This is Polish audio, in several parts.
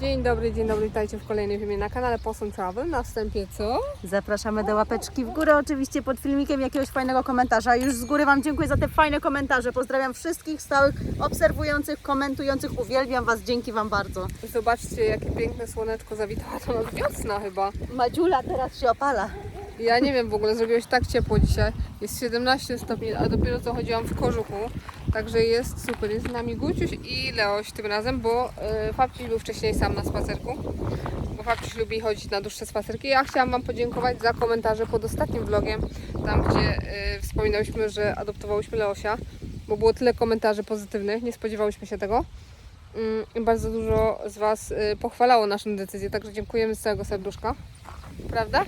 Dzień dobry, dzień dobry, witajcie w kolejnej filmie na kanale Posun Travel. Na wstępie co? Zapraszamy do łapeczki w górę, oczywiście pod filmikiem jakiegoś fajnego komentarza. Już z góry Wam dziękuję za te fajne komentarze. Pozdrawiam wszystkich stałych obserwujących, komentujących. Uwielbiam Was, dzięki Wam bardzo. Zobaczcie, jakie piękne słoneczko zawitała do nas wiosna chyba. Madziula teraz się opala. Ja nie wiem, w ogóle zrobiło się tak ciepło dzisiaj. Jest 17 stopni, a dopiero co chodziłam w kożuchu. Także jest super. Jest z nami Guciuś i Leoś tym razem, bo yy, Fabciuś był wcześniej sam na spacerku. Bo Fabciuś lubi chodzić na dłuższe spacerki. Ja chciałam Wam podziękować za komentarze pod ostatnim vlogiem, tam gdzie yy, wspominałyśmy, że adoptowałyśmy Leosia, bo było tyle komentarzy pozytywnych, nie spodziewałyśmy się tego. I bardzo dużo z Was yy, pochwalało naszą decyzję, także dziękujemy z całego serduszka. Prawda?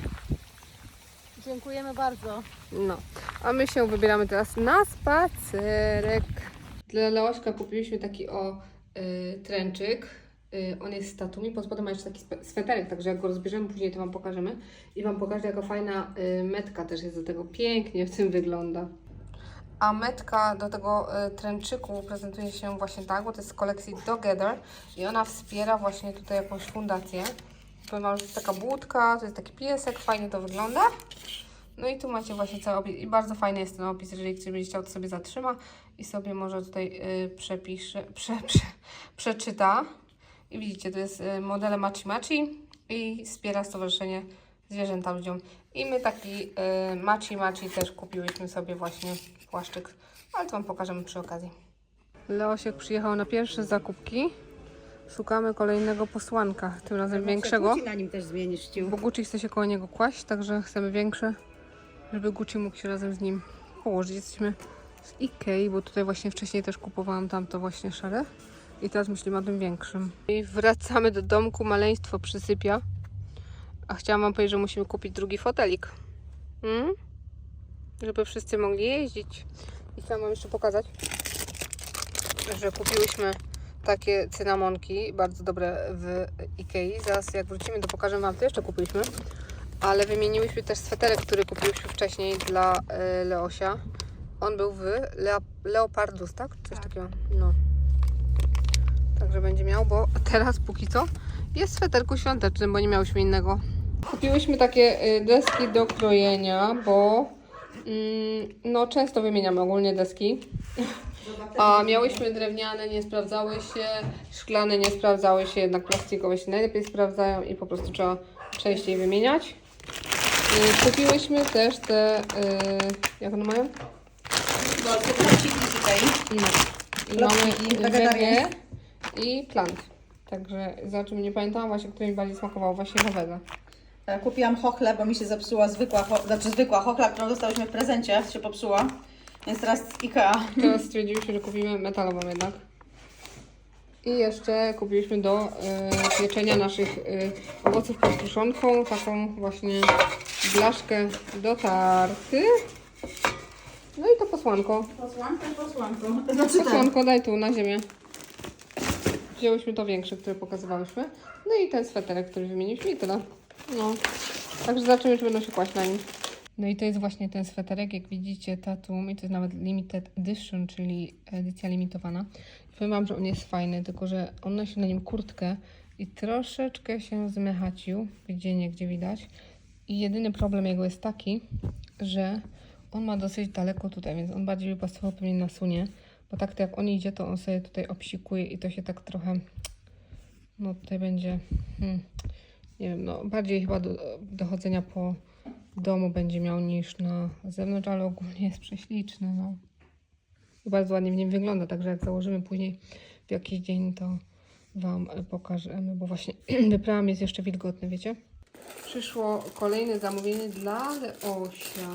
Dziękujemy bardzo. No, a my się wybieramy teraz na spacerek. Dla Leośka kupiliśmy taki o y, tręczyk. Y, on jest z tatumi, pod spodem ma jeszcze taki sweterek, także jak go rozbierzemy później to Wam pokażemy. I Wam pokażę jaka fajna y, metka też jest do tego. Pięknie w tym wygląda. A metka do tego y, tręczyku prezentuje się właśnie tak, bo to jest z kolekcji Together i ona wspiera właśnie tutaj jakąś fundację. To jest taka budka, to jest taki piesek, fajnie to wygląda. No i tu macie właśnie cały opis. I bardzo fajny jest ten opis, jeżeli ktoś będzie chciał, to sobie zatrzyma i sobie może tutaj y, przepisze, prze, prze, przeczyta. I widzicie, to jest y, modele Machi Machi i wspiera Stowarzyszenie Zwierzęta Ludziom. I my taki y, Machi Machi też kupiłyśmy sobie właśnie płaszczyk, ale to Wam pokażemy przy okazji. Leosiek przyjechał na pierwsze zakupki. Szukamy kolejnego posłanka, tym razem większego. na nim też zmienisz ciu. Bo Gucci chce się koło niego kłaść, także chcemy większe, żeby Gucci mógł się razem z nim położyć. Jesteśmy z Ikei, bo tutaj właśnie wcześniej też kupowałam tamto właśnie szare. I teraz myślimy o tym większym. I wracamy do domku, maleństwo przysypia. A chciałam wam powiedzieć, że musimy kupić drugi fotelik. Mm? Żeby wszyscy mogli jeździć. I chciałam wam jeszcze pokazać, że kupiłyśmy takie cynamonki, bardzo dobre w Ikei. Zaraz jak wrócimy, to pokażę Wam, co jeszcze kupiliśmy. Ale wymieniłyśmy też sweterek, który kupiłyśmy wcześniej dla e, Leosia. On był w Lea, Leopardus, tak? Coś takiego. No. Także będzie miał, bo teraz póki co jest sweterku świątecznym, bo nie miałyśmy innego. Kupiłyśmy takie y, deski do krojenia, bo no często wymieniamy ogólnie deski. A miałyśmy drewniane, nie sprawdzały się, szklane nie sprawdzały się, jednak plastikowe się najlepiej sprawdzają i po prostu trzeba częściej wymieniać. I kupiłyśmy też te, y, jak one mają? No, te tutaj. No. I mamy wege i plant. Także zobaczymy, nie pamiętałam właśnie, który mi bardziej smakował, właśnie wege. E, Kupiłam chochlę, bo mi się zepsuła zwykła, znaczy zwykła chochla, którą dostałyśmy w prezencie, się popsuła. Więc teraz z Ikea. Teraz stwierdziliśmy, że kupimy metalową jednak. I jeszcze kupiliśmy do y, pieczenia naszych y, owoców pod kruszonką taką właśnie blaszkę do tarty. No i to posłanko. Posłankę, posłanką. Znaczy ten. Posłanko, daj tu na ziemię. Wzięłyśmy to większe, które pokazywałyśmy. No i ten sweterek, który wymieniliśmy i tyle. No. Także zobaczymy, czy będą się kłaść na nim. No i to jest właśnie ten sweterek, jak widzicie, Tatum i to jest nawet limited edition, czyli edycja limitowana. Powiem Wam, że on jest fajny, tylko że on nosi na nim kurtkę i troszeczkę się zmechacił, gdzie nie, gdzie widać. I jedyny problem jego jest taki, że on ma dosyć daleko tutaj, więc on bardziej by pasował pewnie na sunie, bo tak to jak on idzie, to on sobie tutaj obsikuje i to się tak trochę, no tutaj będzie, hmm, nie wiem, no bardziej chyba do, do chodzenia po domu będzie miał niż na zewnątrz, ale ogólnie jest prześliczny, no. I bardzo ładnie w nim wygląda, także jak założymy później w jakiś dzień, to Wam pokażemy, bo właśnie wyprałam jest jeszcze wilgotny, wiecie? Przyszło kolejne zamówienie dla Leosia,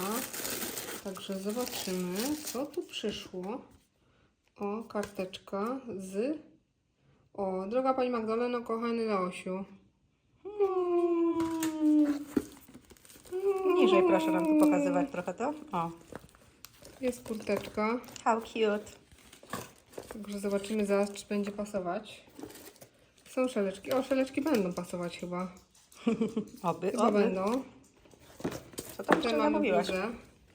także zobaczymy, co tu przyszło. O, karteczka z... O, droga Pani Magdaleno, kochany Leosiu. Mm. Niżej proszę Wam tu pokazywać trochę to. O. Jest kurteczka, How cute. także zobaczymy zaraz, czy będzie pasować. Są szeleczki. O, szeleczki będą pasować chyba. Oby, Chyba oby. będą. Co tam Tutaj jeszcze mamy zamówiłaś? bluzę.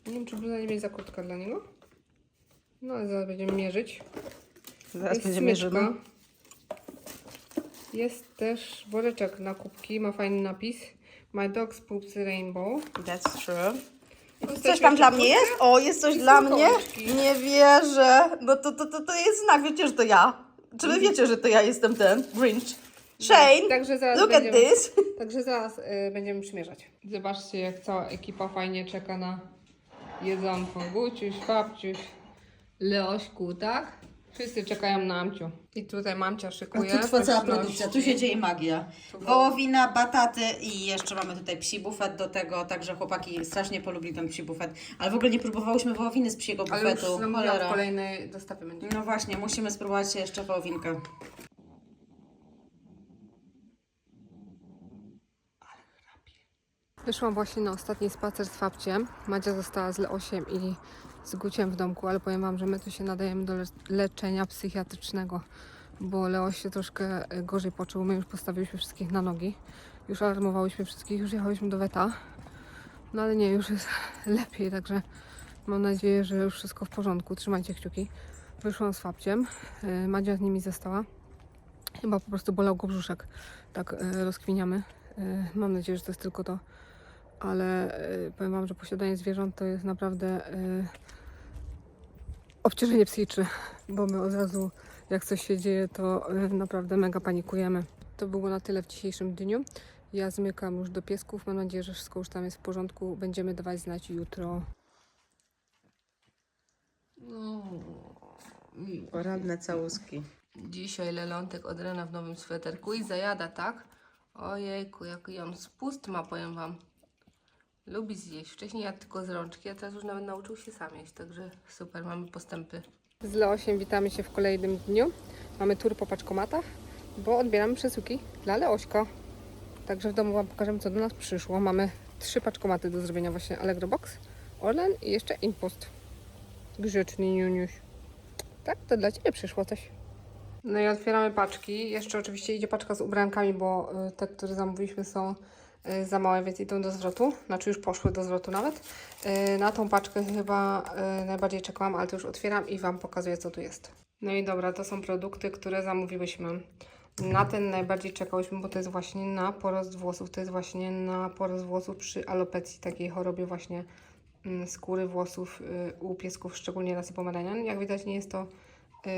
Nie wiem, czy bluza nie będzie za krótka dla niego. No, ale zaraz będziemy mierzyć. Zaraz Jest będziemy smyczka. mierzymy. Jest też woreczek na kubki, ma fajny napis. My dog's poops rainbow. That's true. Coś tam dla mnie jest? O, jest coś dla mnie? Nie wierzę. No to, to, to, to jest znak, wiecie, że to ja. Czy wy wiecie, że to ja jestem ten Grinch? Shane, Także zaraz look at będziemy, this. Także zaraz y, będziemy przymierzać. Zobaczcie, jak cała ekipa fajnie czeka na jedzonko. Guciuś, Fabciuś, Leośku, tak? Wszyscy czekają na Amciu. I tutaj Mamcia szykuje. Tu trwa cała pyszności. produkcja, tu się dzieje magia. Wołowina, bataty i jeszcze mamy tutaj psi bufet do tego, także chłopaki strasznie polubili ten psi bufet. Ale w ogóle nie próbowałyśmy wołowiny z psiego Ale już bufetu. zamówiłam w Cholera. kolejnej dostawie będzie. No właśnie, musimy spróbować jeszcze wołowinkę. Wyszłam właśnie na ostatni spacer z Fabciem. Madzia została z Leosiem i z Guciem w domku, ale powiem Wam, że my tu się nadajemy do le- leczenia psychiatrycznego, bo Leoś się troszkę e, gorzej poczuł. My już postawiliśmy wszystkich na nogi. Już alarmowałyśmy wszystkich, już jechałyśmy do weta. No ale nie, już jest lepiej, także mam nadzieję, że już wszystko w porządku. Trzymajcie kciuki. Wyszłam z Fabciem. e, Madzia z nimi została. Chyba po prostu bolał go brzuszek. Tak e, rozkwiniamy. Mam nadzieję, że to jest tylko to ale y, powiem Wam, że posiadanie zwierząt to jest naprawdę y, obciążenie psychiczne, bo my od razu jak coś się dzieje, to y, naprawdę mega panikujemy. To było na tyle w dzisiejszym dniu. Ja zmykam już do piesków. Mam nadzieję, że wszystko już tam jest w porządku. Będziemy dawać znać jutro. No, Poradne całuski. Dzisiaj Lelątek od rana w nowym sweterku i zajada, tak? Ojejku, jaki on spust ma, powiem Wam. Lubi zjeść. Wcześniej jadł tylko z rączki, a teraz już nawet nauczył się sam jeść, także super, mamy postępy. Z Leosiem witamy się w kolejnym dniu. Mamy tur po paczkomatach, bo odbieramy przesyłki dla Leośka. Także w domu Wam pokażemy, co do nas przyszło. Mamy trzy paczkomaty do zrobienia właśnie Allegro Box, Orlen i jeszcze Impost. Grzeczny Niuniuś. Tak, to dla Ciebie przyszło coś. No i otwieramy paczki. Jeszcze oczywiście idzie paczka z ubrankami, bo y, te, które zamówiliśmy są za małe, więc idą do zwrotu. Znaczy już poszły do zwrotu nawet. Y, Na tą paczkę chyba y, najbardziej czekałam, ale to już otwieram i Wam pokazuję, co tu jest. No i dobra, to są produkty, które zamówiłyśmy. Na ten najbardziej czekałyśmy, bo to jest właśnie na porost włosów. To jest właśnie na porost włosów przy alopecji, takiej chorobie właśnie mm, skóry włosów y, u piesków, szczególnie rasy pomeranian. Jak widać nie jest to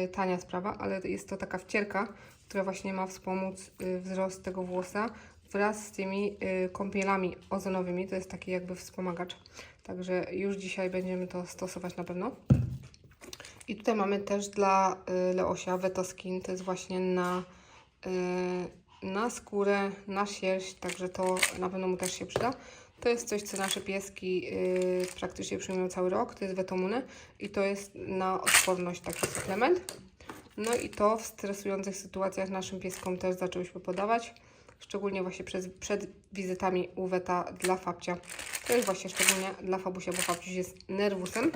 y, tania sprawa, ale jest to taka wcierka, która właśnie ma wspomóc y, wzrost tego włosa wraz z tymi y, kąpielami ozonowymi. To jest taki jakby wspomagacz. Także już dzisiaj będziemy to stosować na pewno. I tutaj mamy też dla y, Leosia Vetoskin. To jest właśnie na, y, na skórę, na sierść, także to na pewno mu też się przyda. To jest coś, co nasze pieski praktycznie przyjmują cały rok. To jest Vetomune i to jest na odporność taki suplement. No i to w stresujących sytuacjach naszym pieskom też zaczęłyśmy podawać. Szczególnie właśnie przed, przed wizytami u weta dla Fabcia. To jest właśnie szczególnie dla Fabusia, bo Fabciuś jest nerwusem.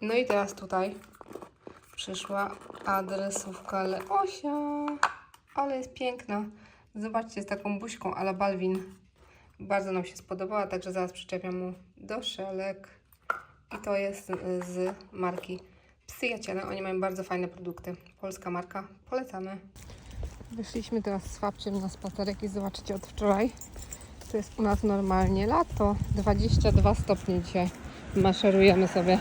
No i teraz tutaj przyszła adresówka Leosia. Ale jest piękna. Zobaczcie, z taką buźką ala Balwin. Bardzo nam się spodobała, także zaraz przyczepiam mu do szelek. I to jest z marki Psyjaciele. Oni mają bardzo fajne produkty. Polska marka. Polecamy. Wyszliśmy teraz z Fabciem na spacerek i zobaczycie od wczoraj. To jest u nas normalnie lato. 22 stopnie dzisiaj. Maszerujemy sobie.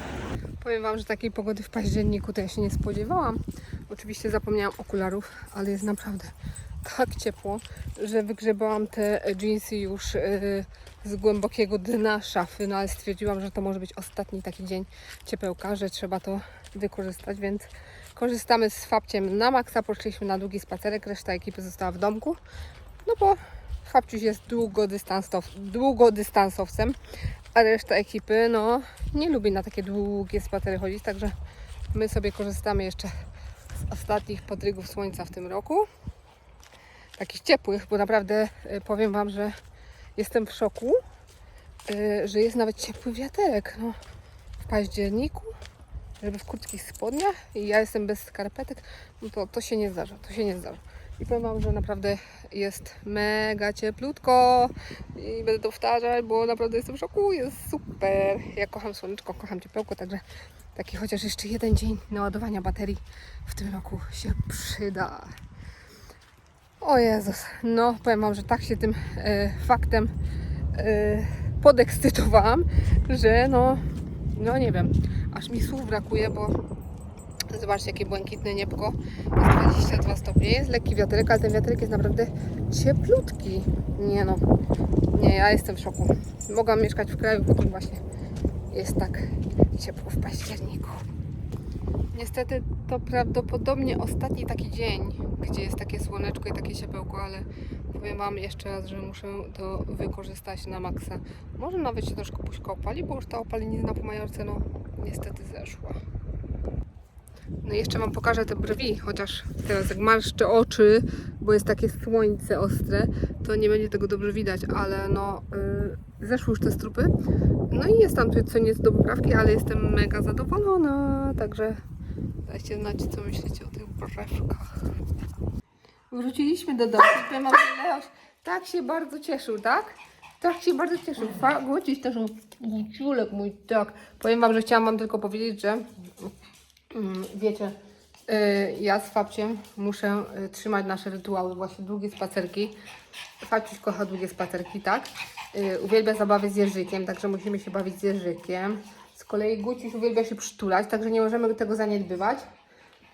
Powiem Wam, że takiej pogody w październiku to ja się nie spodziewałam. Oczywiście zapomniałam okularów, ale jest naprawdę tak ciepło, że wygrzebałam te jeansy już yy, z głębokiego dna szafy, no ale stwierdziłam, że to może być ostatni taki dzień ciepełka, że trzeba to wykorzystać, więc korzystamy z Fabciem na maksa, poszliśmy na długi spacerek, reszta ekipy została w domku, no bo Fabciuś jest długodystansow, długodystansowcem, a reszta ekipy, no, nie lubi na takie długie spacery chodzić, także my sobie korzystamy jeszcze z ostatnich podrygów słońca w tym roku. Takich ciepłych, bo naprawdę y, powiem Wam, że jestem w szoku, y, że jest nawet ciepły wiaterek. No, w październiku, żeby w krótkich spodniach i ja jestem bez skarpetek, no to, to się nie zdarza, to się nie zdarza. I powiem Wam, że naprawdę jest mega cieplutko i będę to powtarzać, bo naprawdę jestem w szoku, jest super. Ja kocham słoneczko, kocham ciepełko, także taki chociaż jeszcze jeden dzień naładowania baterii w tym roku się przyda. O Jezus, no powiem Wam, że tak się tym e, faktem e, podekscytowałam, że no, no nie wiem, aż mi słów brakuje, bo zobaczcie jakie błękitne niebko, jest 22 stopnie, jest lekki wiaterek, ale ten wiaterek jest naprawdę cieplutki. Nie no, nie, ja jestem w szoku. Mogłam mieszkać w kraju, w którym właśnie jest tak ciepło w październiku. Niestety to prawdopodobnie ostatni taki dzień, gdzie jest takie słoneczko i takie ciepełko, ale powiem Wam jeszcze raz, że muszę to wykorzystać na maksa. Może nawet się troszkę puśka opali, bo już ta opalenizna po Majorce no niestety zeszła. No i jeszcze Wam pokażę te brwi, chociaż teraz jak marszczę oczy, bo jest takie słońce ostre, to nie będzie tego dobrze widać, ale no yy, zeszły już te strupy. No i jest tam tu co nieco do poprawki, ale jestem mega zadowolona, także dajcie znać co myślicie o tych brewkach. Wróciliśmy do domu Leoś tak się bardzo cieszył, tak? Tak się bardzo cieszył. Guciś też, guciulek mój, tak. Powiem wam, że chciałam wam tylko powiedzieć, że Mm, Wiecie, y, ja z Fabciem muszę y, trzymać nasze rytuały, właśnie długie spacerki. Fabciuś kocha długie spacerki, tak? Y, Uwielbia zabawy z Jerzykiem, także musimy się bawić z Jerzykiem. Z kolei Guciś uwielbia się przytulać, także nie możemy tego zaniedbywać.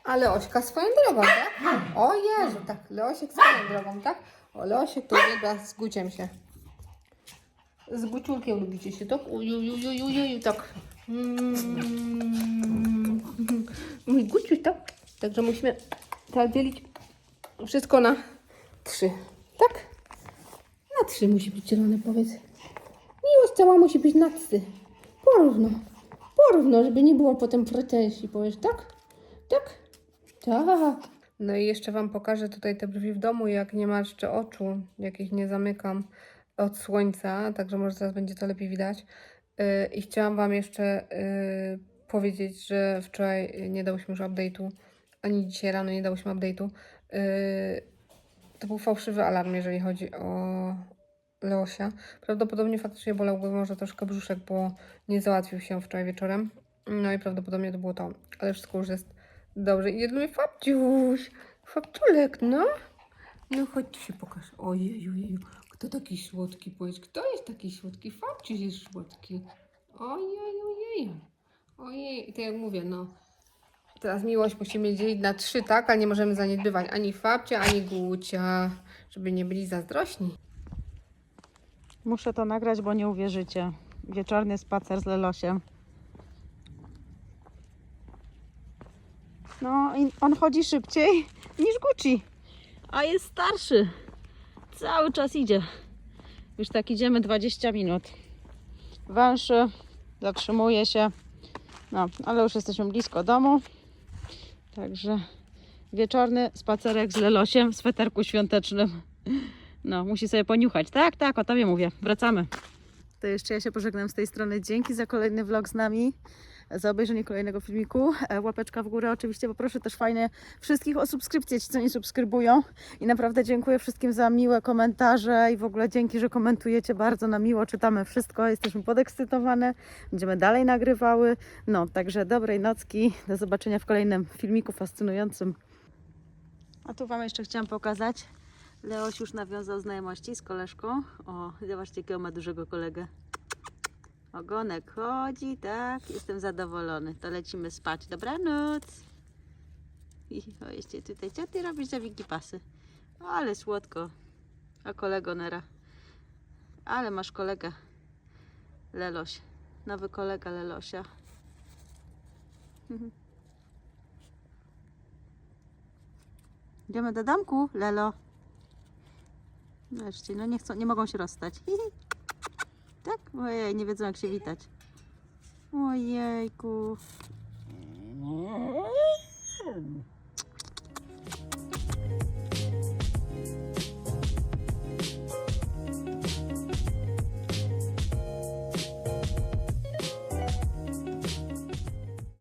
A Leośka swoją drogą, tak? O Jezu, tak, Leosiek swoją drogą, tak? O, Leosiek to uwielbia z Guciem się. Z Guciulkiem lubicie się, tak? Ujujujujujuju, tak. Mm. Mój Guciuś, tak? Także musimy teraz dzielić wszystko na trzy, tak? Na trzy musi być zielone, powiedz. Miłość cała musi być na trzy. Porówno. Porówno, żeby nie było potem pretensji, powiesz, tak? Tak? Tak. No i jeszcze Wam pokażę tutaj te brwi w domu, jak nie marszczę oczu, jak ich nie zamykam od słońca, także może teraz będzie to lepiej widać. Yy, I chciałam Wam jeszcze yy, powiedzieć, że wczoraj nie dałyśmy już update'u, ani dzisiaj rano nie dałyśmy update'u. Yy, to był fałszywy alarm, jeżeli chodzi o Leosia. Prawdopodobnie faktycznie bolał go może troszkę brzuszek, bo nie załatwił się wczoraj wieczorem. No i prawdopodobnie to było to. Ale wszystko już jest dobrze. I jedynie Fabciuś. Fabciulek, no. No chodź tu się pokaż. Ojej, ojej. Kto taki słodki? Powiedz, kto jest taki słodki? Fabciuś jest słodki. Ojej, ojej. Ojej, i to jak mówię, no. Teraz miłość musimy dzielić na trzy, tak? Ale nie możemy zaniedbywać ani Fabcia, ani Gucia, żeby nie byli zazdrośni. Muszę to nagrać, bo nie uwierzycie. Wieczorny spacer z Lelosiem. No i on chodzi szybciej niż Gucci, a jest starszy. Cały czas idzie. Już tak idziemy 20 minut. Węszy, zatrzymuje się. No, ale już jesteśmy blisko domu. Także wieczorny spacerek z Lelosiem w sweterku świątecznym. No, musi sobie poniuchać. Tak, tak, o tobie mówię. Wracamy. To jeszcze ja się pożegnam z tej strony. Dzięki za kolejny vlog z nami. Za obejrzenie kolejnego filmiku. E, Łapeczka w górę oczywiście. Poproszę też fajnie wszystkich o subskrypcję, ci co nie subskrybują. I naprawdę dziękuję wszystkim za miłe komentarze i w ogóle dzięki, że komentujecie bardzo na miło. Czytamy wszystko. Jesteśmy podekscytowane. Będziemy dalej nagrywały. No, także dobrej nocki. Do zobaczenia w kolejnym filmiku fascynującym. A tu Wam jeszcze chciałam pokazać. Leoś już nawiązał znajomości z koleżką. O, zobaczcie, jakiego ma dużego kolegę. Ogonek chodzi, tak. Jestem zadowolony. To lecimy spać. Dobranoc. I jeszcze tutaj. Co ty robisz za pasy? O, ale słodko. A kolego Nera. Ale masz kolegę. Leloś. Nowy kolega Lelosia. Idziemy do domku, Lelo. Wreszcie, no nie chcą, nie mogą się rozstać. Ojej, nie wiedzą jak się witać. Ojejku.